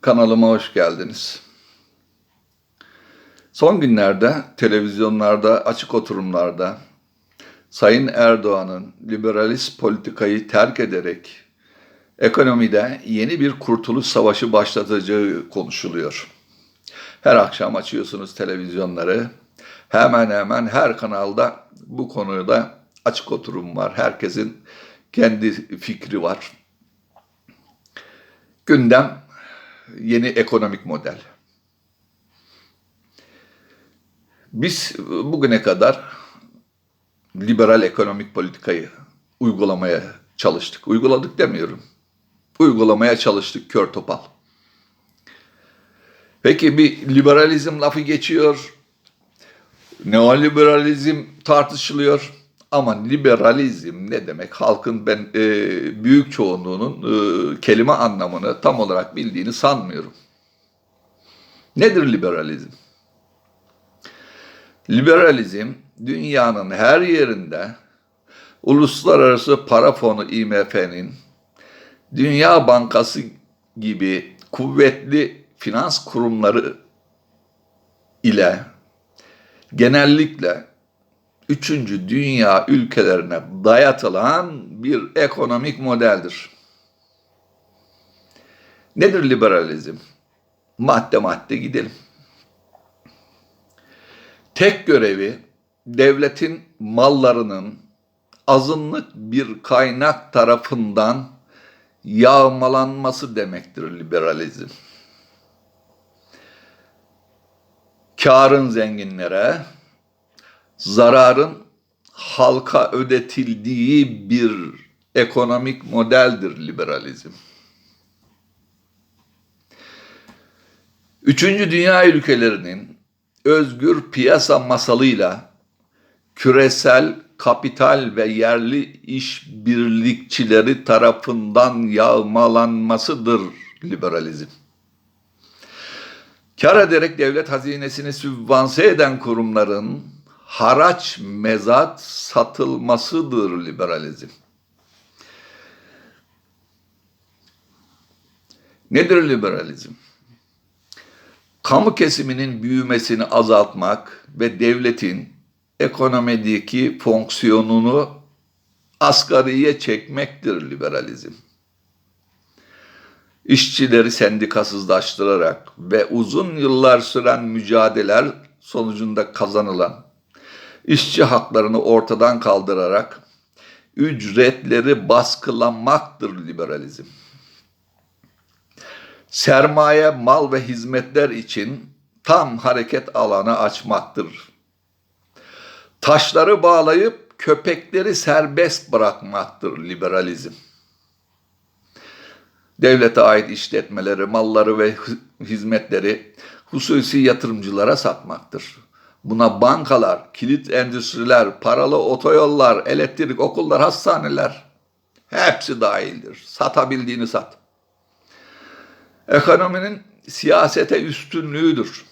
Kanalıma hoş geldiniz. Son günlerde televizyonlarda, açık oturumlarda Sayın Erdoğan'ın liberalist politikayı terk ederek ekonomide yeni bir kurtuluş savaşı başlatacağı konuşuluyor. Her akşam açıyorsunuz televizyonları. Hemen hemen her kanalda bu konuda açık oturum var. Herkesin kendi fikri var. Gündem yeni ekonomik model. Biz bugüne kadar liberal ekonomik politikayı uygulamaya çalıştık. Uyguladık demiyorum. Uygulamaya çalıştık kör topal. Peki bir liberalizm lafı geçiyor. Neoliberalizm tartışılıyor. Ama liberalizm ne demek? Halkın ben e, büyük çoğunluğunun e, kelime anlamını tam olarak bildiğini sanmıyorum. Nedir liberalizm? Liberalizm dünyanın her yerinde uluslararası para fonu IMF'nin Dünya Bankası gibi kuvvetli finans kurumları ile genellikle üçüncü dünya ülkelerine dayatılan bir ekonomik modeldir. Nedir liberalizm? Madde madde gidelim. Tek görevi devletin mallarının azınlık bir kaynak tarafından yağmalanması demektir liberalizm. Karın zenginlere, zararın halka ödetildiği bir ekonomik modeldir liberalizm. Üçüncü dünya ülkelerinin özgür piyasa masalıyla küresel kapital ve yerli işbirlikçileri tarafından yağmalanmasıdır liberalizm. Kar ederek devlet hazinesini sübvanse eden kurumların haraç mezat satılmasıdır liberalizm. Nedir liberalizm? Kamu kesiminin büyümesini azaltmak ve devletin ekonomideki fonksiyonunu asgariye çekmektir liberalizm. İşçileri sendikasızlaştırarak ve uzun yıllar süren mücadeleler sonucunda kazanılan işçi haklarını ortadan kaldırarak ücretleri baskılamaktır liberalizm. Sermaye, mal ve hizmetler için tam hareket alanı açmaktır. Taşları bağlayıp köpekleri serbest bırakmaktır liberalizm. Devlete ait işletmeleri, malları ve hizmetleri hususi yatırımcılara satmaktır. Buna bankalar, kilit endüstriler, paralı otoyollar, elektrik, okullar, hastaneler hepsi dahildir. Satabildiğini sat. Ekonominin siyasete üstünlüğüdür.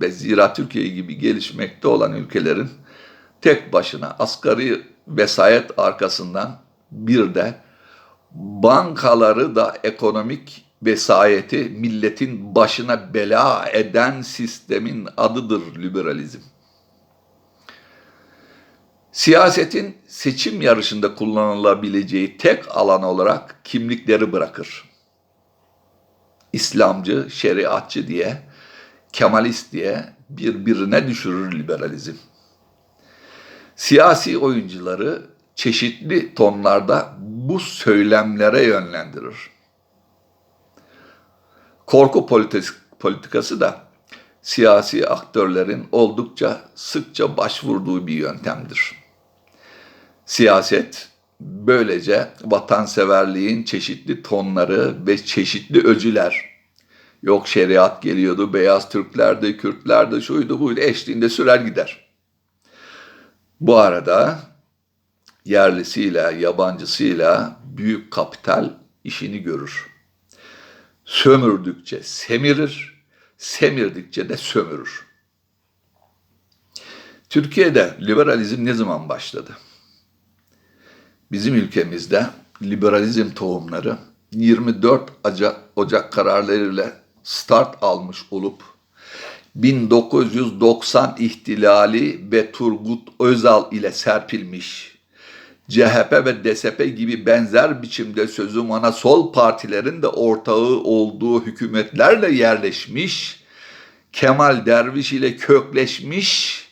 Ve zira Türkiye gibi gelişmekte olan ülkelerin tek başına asgari vesayet arkasından bir de bankaları da ekonomik vesayeti milletin başına bela eden sistemin adıdır liberalizm. Siyasetin seçim yarışında kullanılabileceği tek alan olarak kimlikleri bırakır. İslamcı, şeriatçı diye, Kemalist diye birbirine düşürür liberalizm. Siyasi oyuncuları çeşitli tonlarda bu söylemlere yönlendirir. Korku politikası da siyasi aktörlerin oldukça sıkça başvurduğu bir yöntemdir. Siyaset böylece vatanseverliğin çeşitli tonları ve çeşitli öcüler, yok şeriat geliyordu, beyaz Türklerde, Kürtlerde, şuydu buydu eşliğinde sürer gider. Bu arada yerlisiyle, yabancısıyla büyük kapital işini görür. Sömürdükçe semirir, semirdikçe de sömürür. Türkiye'de liberalizm ne zaman başladı? Bizim ülkemizde liberalizm tohumları 24 Ocak kararlarıyla start almış olup 1990 ihtilali ve Turgut Özal ile serpilmiş CHP ve DSP gibi benzer biçimde sözüm ona sol partilerin de ortağı olduğu hükümetlerle yerleşmiş, Kemal Derviş ile kökleşmiş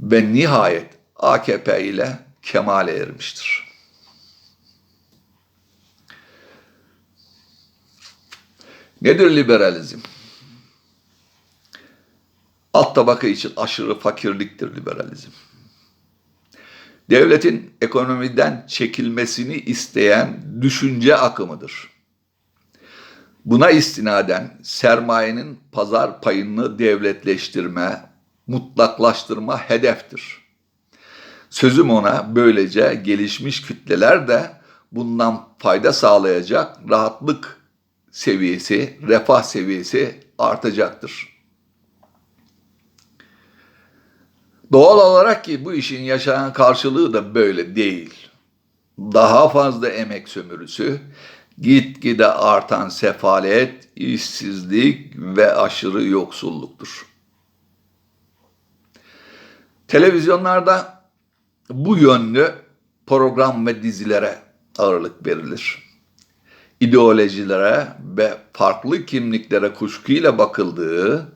ve nihayet AKP ile kemale ermiştir. Nedir liberalizm? Alt tabaka için aşırı fakirliktir liberalizm. Devletin ekonomiden çekilmesini isteyen düşünce akımıdır. Buna istinaden sermayenin pazar payını devletleştirme, mutlaklaştırma hedeftir. Sözüm ona böylece gelişmiş kütleler de bundan fayda sağlayacak rahatlık seviyesi, refah seviyesi artacaktır. Doğal olarak ki bu işin yaşanan karşılığı da böyle değil. Daha fazla emek sömürüsü, gitgide artan sefalet, işsizlik ve aşırı yoksulluktur. Televizyonlarda bu yönlü program ve dizilere ağırlık verilir. İdeolojilere ve farklı kimliklere kuşkuyla bakıldığı,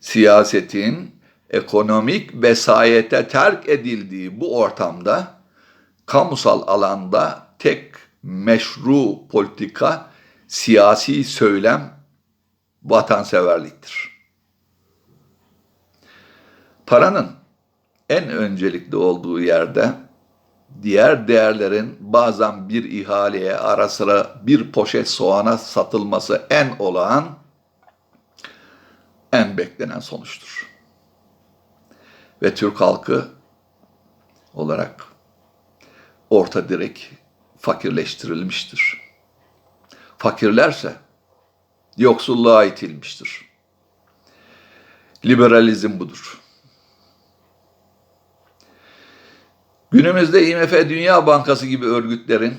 siyasetin ekonomik vesayete terk edildiği bu ortamda kamusal alanda tek meşru politika siyasi söylem vatanseverliktir. Paranın en öncelikli olduğu yerde diğer değerlerin bazen bir ihaleye ara sıra bir poşet soğana satılması en olağan, en beklenen sonuçtur. Ve Türk halkı olarak orta direk fakirleştirilmiştir. Fakirlerse yoksulluğa itilmiştir. Liberalizm budur. Günümüzde IMF Dünya Bankası gibi örgütlerin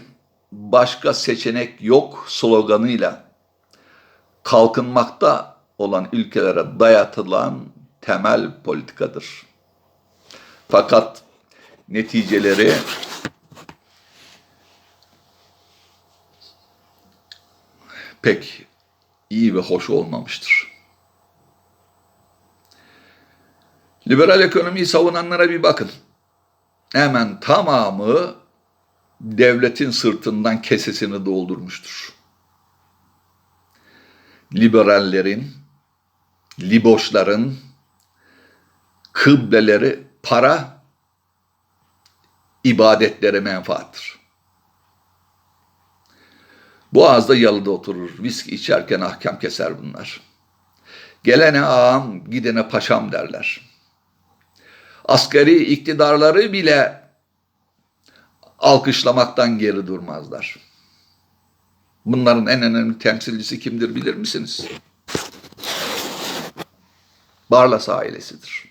başka seçenek yok sloganıyla kalkınmakta olan ülkelere dayatılan temel politikadır. Fakat neticeleri pek iyi ve hoş olmamıştır. Liberal ekonomiyi savunanlara bir bakın. Hemen tamamı devletin sırtından kesesini doldurmuştur. Liberallerin, liboşların kıbleleri para, ibadetlere menfaattır. Boğaz'da yalıda oturur, viski içerken ahkam keser bunlar. Gelene ağam, gidene paşam derler. Askeri iktidarları bile alkışlamaktan geri durmazlar. Bunların en önemli temsilcisi kimdir bilir misiniz? Barlas ailesidir.